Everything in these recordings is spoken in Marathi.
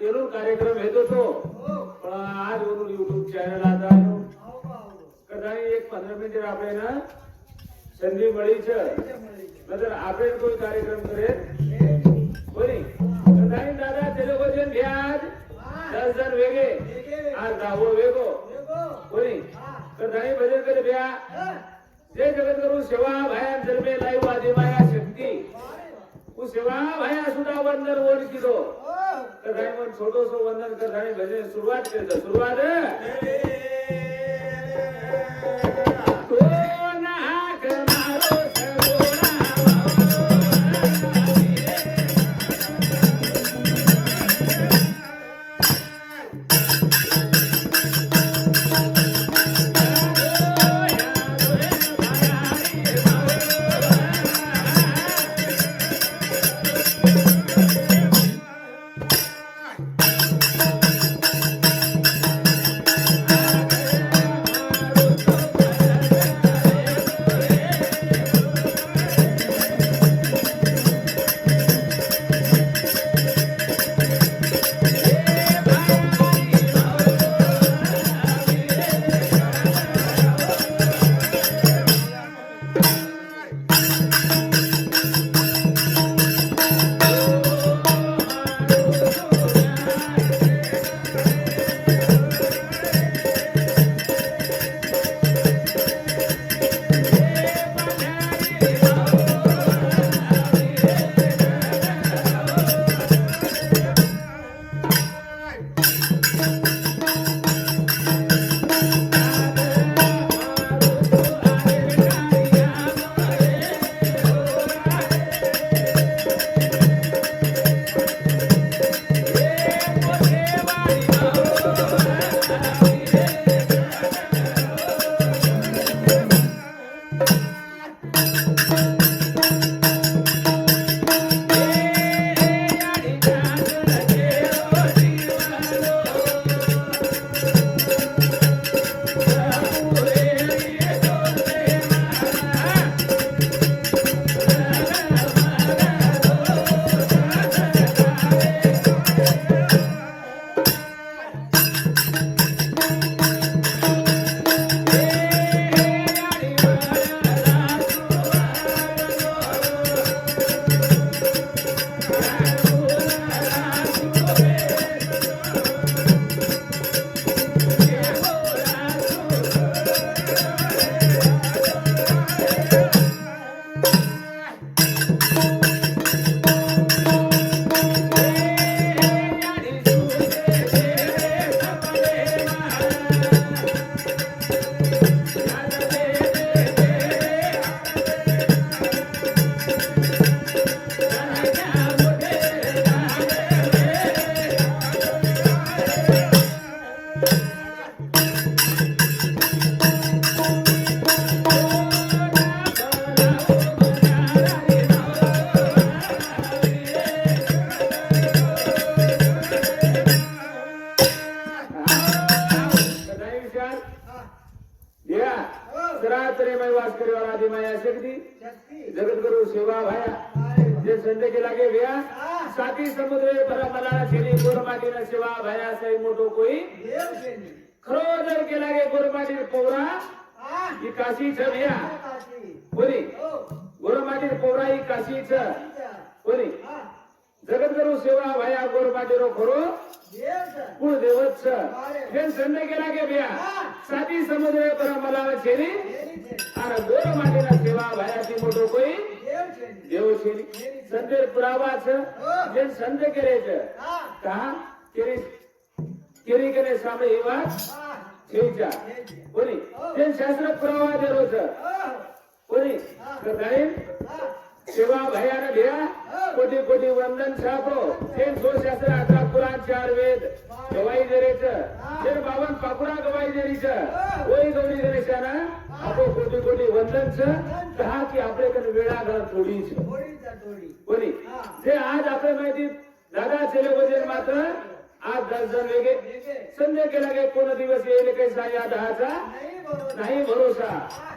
येऊन कार्यक्रम घेत होतो पण आज वरून युट्यूब चॅनल आता आलो. कदाही एक पंधरा मिनिट आपले ना संधी मळीच. नंतर आपले कोण कार्यक्रम करेल? कोणी? कदाही दादा ते घ्या आज. दस जण वेगळे. आज दहावं वेगो कोणी? कदाही भजन करे भ्या जय जगत करू सेवा भाया जन्मे लाईव आदि माया शक्ती तू सेवा भाया सुद्धा बंदर ओळखी दो કદાચ મન છોટો સો વંદન કદાચ ભજન શરૂઆત કરી દો શરૂઆત खरोदर केला गे गोरमाटीर पोवरा. ही. काशीच भैया बोली गोरमाटीर पोवरा ही काशीच. कोणी? जगद्गुरु सेवा भया गोरमाटीरो खरो कुळ देवत हे संध्या केला गे भैया. साधी समुद्र पर मला शेरी अरे गोरमाटीला सेवा भयाची मोठो कोई देव शेरी पुरावा पुरावाच. जे संध्या केले का? केरी ತೆರಿಗೆನೆ ಸಾಮ ಇವ ಚೇಂಜ ಕೊನಿ ಏನ್ ಶಾಸ್ತ್ರ ಪ್ರವಾದ ರೋಜ ಕೊನಿ ಕರ್ದಾಯಿನ್ सेवा भयान घ्या. कोटी कोटी वंदन छापो. तेन सोशास्त्र अकरा पुराण चार वेद गवाई जरेच तेन बावन पाकुरा गवाई जरीच ओई गवडी गणेशाना आपो कोटी कोटी वंदन छ कहा की आपले कन वेळा घर थोडी. छ कोणी जे आज आपले माहिती दादा चेले वजन मात्र आज दस जण वेगळे संध्या केला पूर्ण दिवस येईल कैसा या दहाचा नाही भरोसा।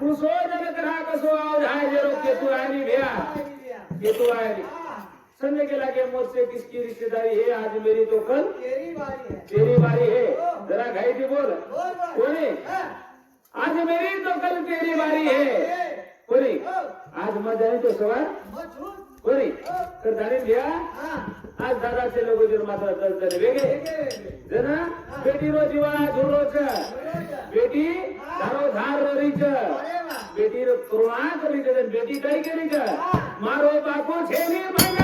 कुसो जगत राहा कसो अवधाय जे रोग केतू आणि भ्या। केतू आहे संध्या केला गे मुझसे किसकी रिश्तेदारी है? आज मेरी तो कल तेरी बारी है। जरा घाई थी बोल। कोणी आज मेरी तो कल तेरी बारी है। कोणी आज मजा आहे तो सवार कोणी तर जाणीन घ्या आज दादाचे लोक जर मात्र जण वेगळे. जण बेटी रो जीवा झुरोच बेटी धारो धार रोरीच बेटी रो करुणा करीच बेटी काही करीच मारो बापू छेनी मागा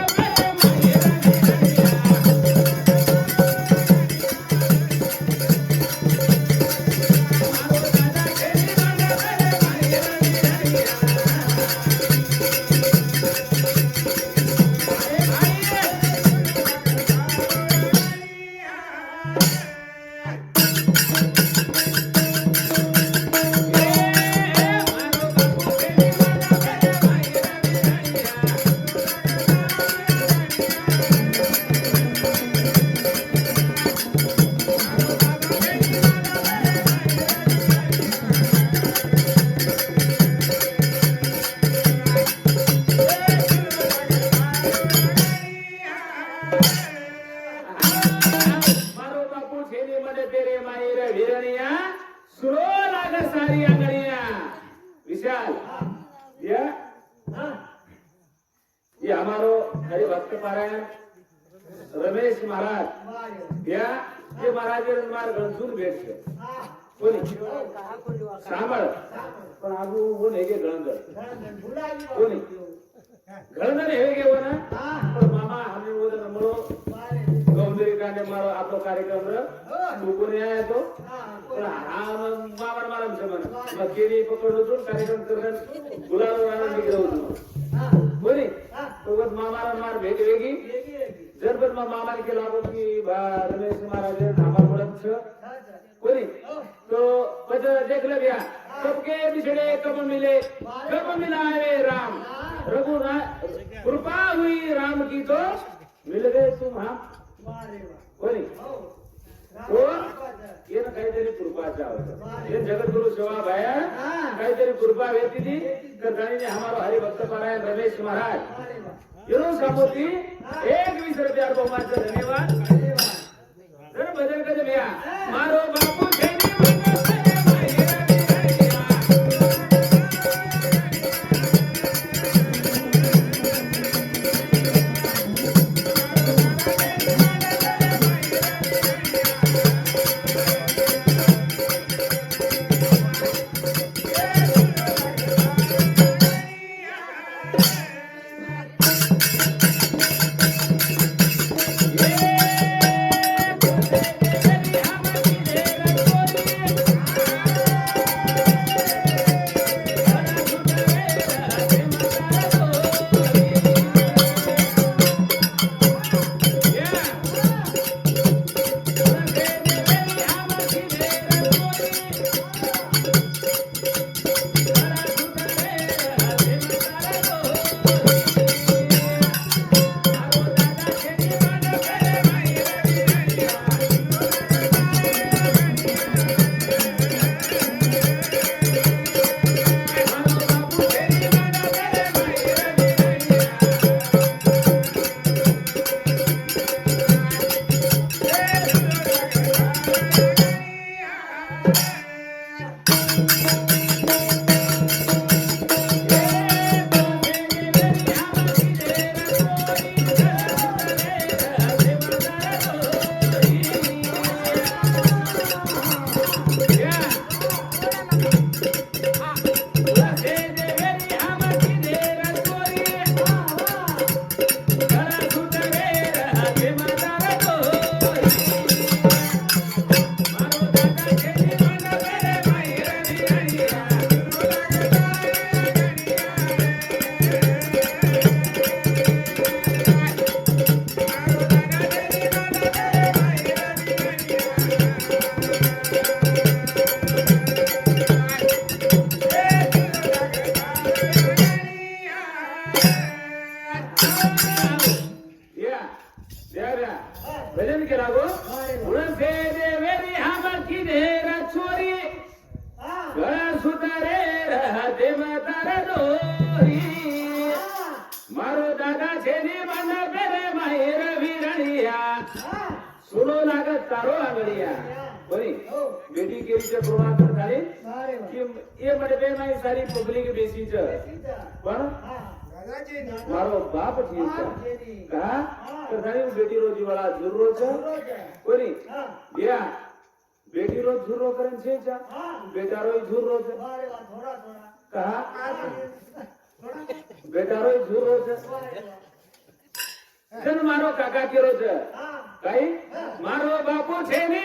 ಆಯುಷ್ಯ ಕೊನಿ ಸಾಮಳ ಅದು ಊನ್ ಹೇಗೆ ಹೇಗೆ ಮಾಮ ಹಮ್ಮಿ ಹೋದ ಗೌಂದರಿ ಕಾಂಡೆ कार्यक्रम चुकून या येतो पण हा मामण मारम समन मग केरी पकडलो कार्यक्रम करत गुलाल मामाला मार भेट वेगळी जर पण मग मामाने केला आपण की रमेश महाराज तो पद देखल भैया। सबके बिछड़े कब मिले? कब मिला है राम। रघु कृपा हुई राम की तो मिल गए तुम हम कोणी कोण ये ना काहीतरी कृपाचा होता हे जगद्गुरु सेवा भाया काहीतरी कृपा व्यक्ती ती तर जाणीने हमारो हरिभक्त पारायण रमेश महाराज। येऊन सापोती एक वीस रुपया बहुमानचा धन्यवाद। जर बदल कर भैया। मारो बापू પબ્લિક પ્રોગ્રામ પર ખાલી કે એ મડબે માં સારી પબ્લિક બેસી છે પણ મારો બાપ ઠીક છે કા તો ખાલી બેટી રોજી વાળા જરૂરો છે કોની બેયા બેટી રોજ ઝુરો કરે છે જા બેટા રોય ઝુરો છે કા બેટા રોય ઝુરો છે જન મારો કાકા કેરો છે કઈ મારો બાપુ છે ને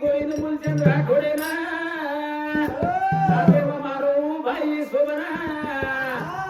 ધને વેગી ગોવિંદ મૂલચંદ રાઠોડેના સાથેમાં મારો ભાઈ શોભના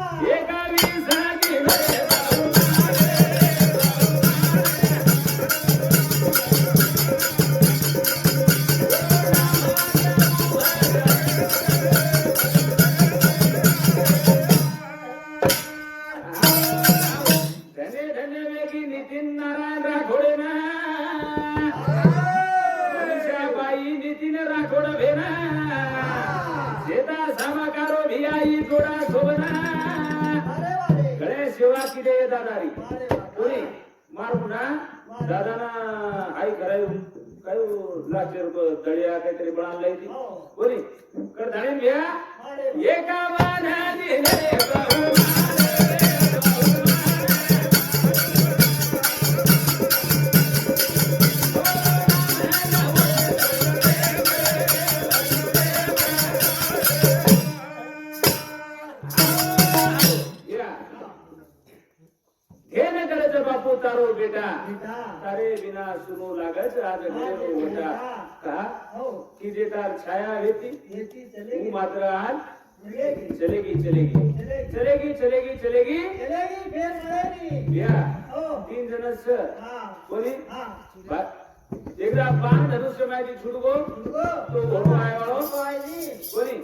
काय हो, लाचर दळ्या काहीतरी बळाला येते कोणी कडधाणे घ्या एका बाधा करे बिना सुनो लागत आज घडेरो होता का की जेतार छाया वेती तू मात्र आज चलेगी. चलेगी चलेगी. चलेगी. चलेगी तीन जण सर कोणी? एकदा पान धनुष्य माहिती छुटको तो भोगो आयो कोणी?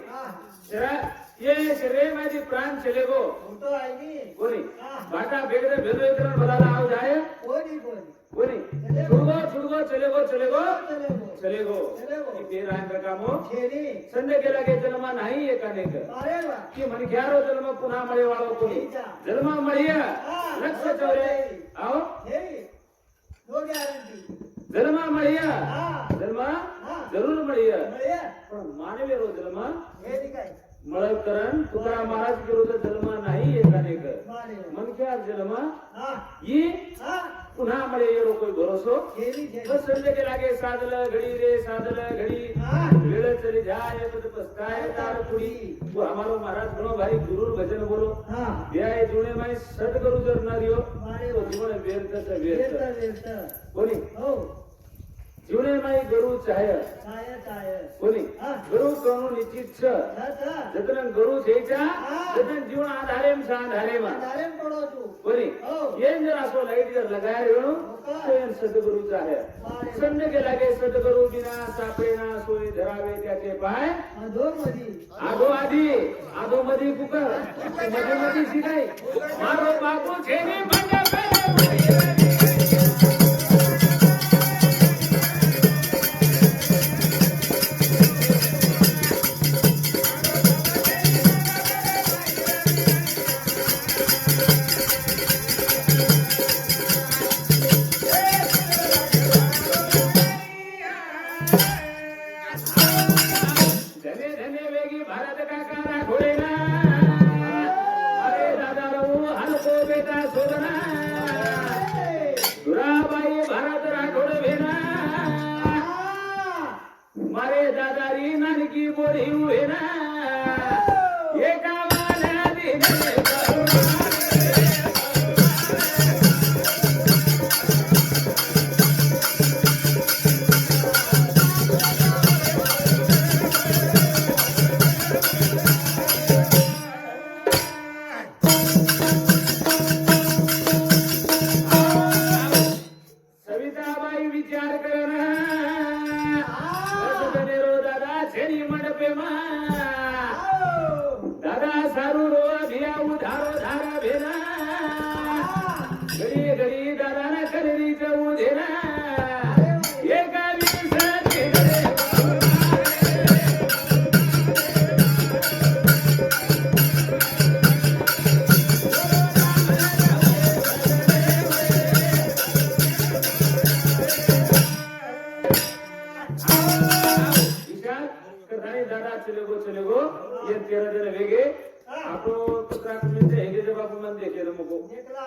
येश रे माझी प्राण चले गो कोणी? बाटा बेगडे भेदो इकडे भराला आऊ जाय कोणी कोणी? छुडगो छुडगो चले गो चले गो चले गो चले गो चले गो. की ते रांग कामो। खेरी। संध्या केला गे जन्मा नाही एकानेक की म्हणे घ्यारो जन्म पुन्हा मळे वाळो कोणी जन्मा मळीय लक्ष चौरे। आओ। जन्मा मळीय हा। जन्म हा। जरूर मळीय मिळे पण मानवी रो जन्म? खेरी काय मळकरण तुकाराम महाराज विरोध जन्म नाही एकानेक मारे वा. मनक्या जन्म? हा. ई हा. पुन्हा मळे येरो कोई भरोसो. खेरी खेरी बस संध्या के लागे साधलं घडी रे साधलं घडी. हा. वेळ चली जाय पद पस्ताय तार पुडी वो हमारो महाराज बनो भाई गुरु भजन बोलो. हा. जुने माई सत करू जर न रियो तो. जीवन व्यर्थ. व्यर्थ कोणी हो. जीवने माई गरु चाय काय काय कोणी? हा. गरु करणू निश्चित छ हा हा. जतन गरु छेचा हा. जतन जीवन आधारेम सांधारेमा डायरेक्ट पडो तू कोणी? हो. येन जर असो लाइट जर लगाय रेणू तो येन सतगुरु चाहे. संध्या के लागे सतगुरु बिना सापडेना सोय धरावे त्याचे पाय. अधोर मधी आधो आधी आधो मध्ये कुकरमध्ये मध्ये शिकाय मारो बापू छेनी बंड पेले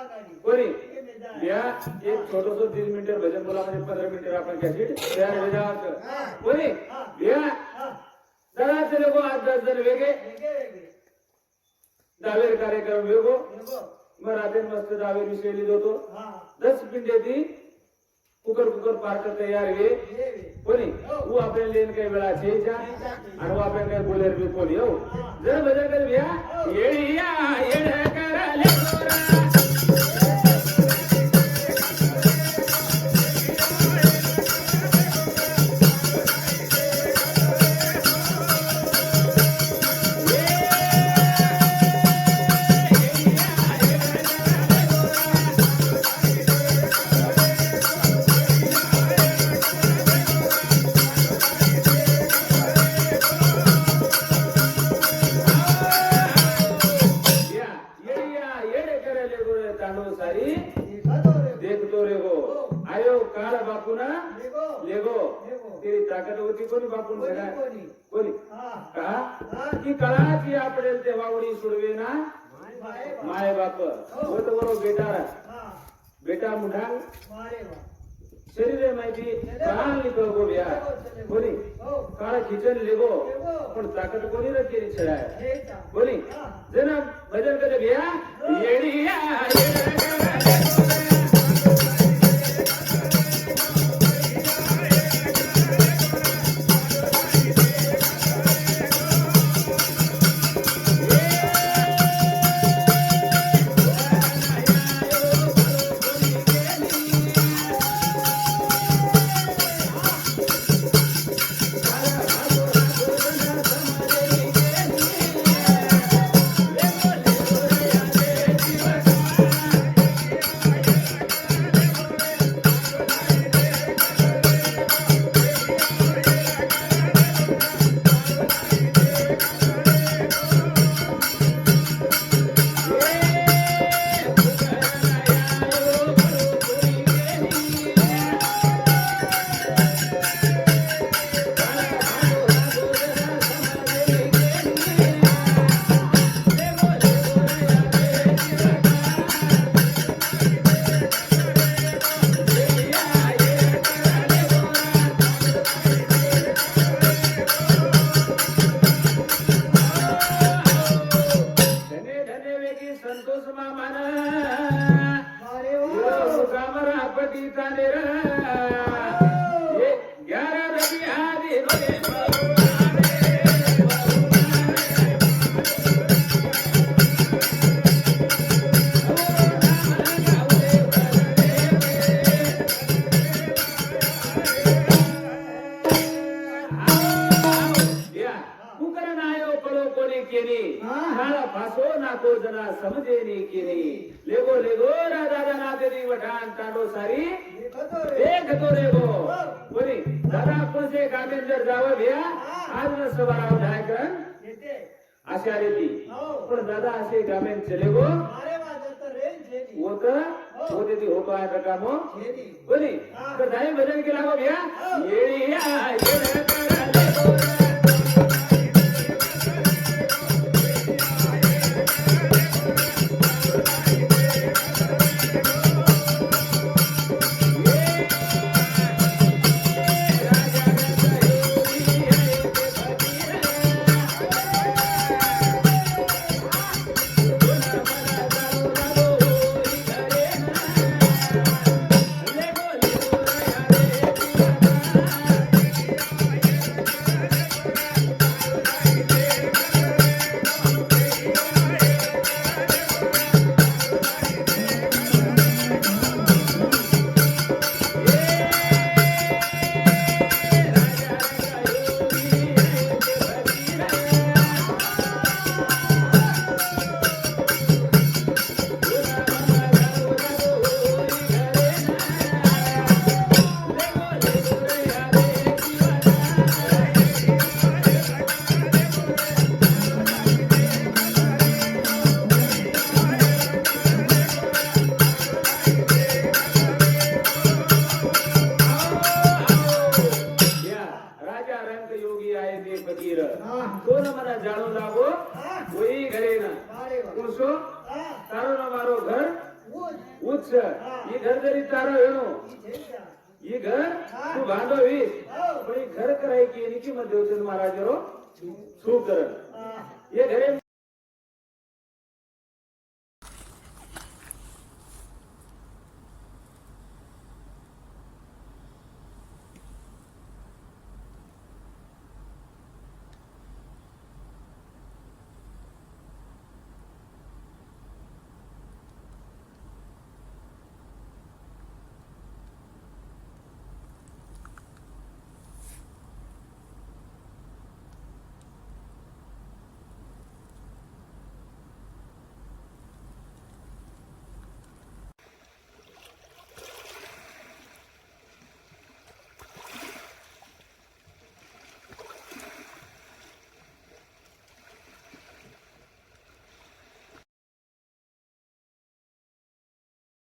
गाडी कोणी? या एक छोटस तीस मिनिट भजन बोला म्हणजे पंधरा मिनिट आपण कॅसेट. तयार जावं कोणी? या. दादा चले गो आज दस जण वेगे वेगळे दहावेर कार्यक्रम वेगो. मग रात्री मस्त दहावेर विषय हा. दस मिनिटे ती कुकर कुकर पार्क तयार वे वेगळे. कोणी वो आपल्याला लेन काही वेळा जा। आणि वो आपण काय बोलेर बी कोणी हो? जर बजा कर भ्या। येडिया येड हा. कळाची आपडेल ते वावडी सोडवे ना? माय बाप. होत बरो बेटा. बेटा मुठा शरीर माहिती. काळ निकळ गो बिया. बोली काळ खिचन लेगो. पण ताकद कोणी रे केली छळाय. हे चा. नाको जना समजेनी केली लेगो लेगो राजा ना देवी वठाण तांडो सारी देखतो रे तो रेगो कोणी दादा कोणते गाडीत जर जावं घ्या आज न सवाराव येते अशा रीती हो पण दादा असे गामेन चले गो होत होते ती होतो आहे कामो जेनी कोणी तर नाही भजन केला गो घ्या येळी या ವೃಕ್ಷ ಈ ಗರ್ದಲ್ಲಿ ತಾರೋ ಏನು ಈಗ तू ಬಾಂಧವಿ पण ही घर करायची निची मध्ये होते महाराज रो करत हे घर